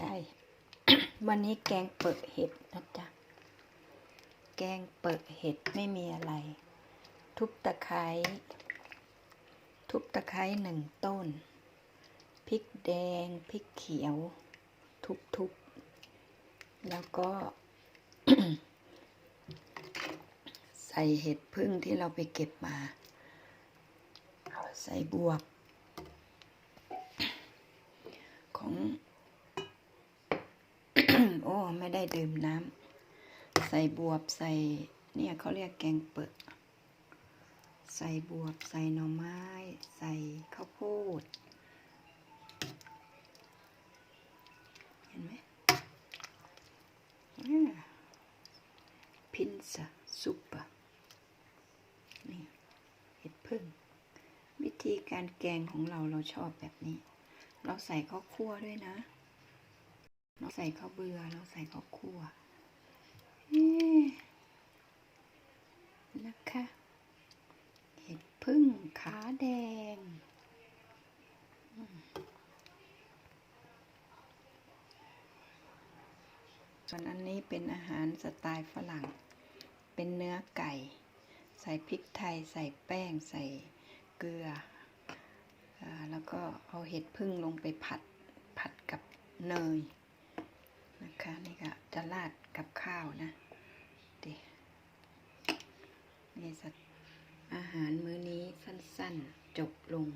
ได้ วันนี้แกงเปิดเห็ดนะจ๊ะ แกงเปิดเห็ดไม่มีอะไร ทุบตะไคร้ ทุบตะไคร้หนึ่งต้น พริกแดง พริกเขียว ทุบๆ แล้วก็ ใส่เห็ดพึ่งที่เราไปเก็บมา ใส่บวบ ของ โอ้ ไม่ได้ดื่มน้ำใส่บวบใส่เนี่ยเขาเรียกแกงเปิดใส่บวบใส่หน่อไม้ ใส่ข้าวโพดเห็นไหมพินซาซุปปอร์นี่เห็ดพึ่ง วิธีการแกงของเราเราชอบแบบนี้ เราใส่ข้าวคั่วด้วยนะ เราใส่ข้าวเบื่อเราใส่ข้าวคั่วนะคะ เห็ดพึ่งขาแดง ส่วนอันนี้เป็นอาหารสไตล์ฝรั่ง เป็นเนื้อไก่ ใส่พริกไทย ใส่แป้ง ใส่เกลืออแล้วก็เอาเห็ดพึ่งลงไปผัด ผัดกับเนย นะคะนี่ก็จะราดกับข้าวนะดินี่สัตอาหารมื้อนี้สั้นๆ จบลง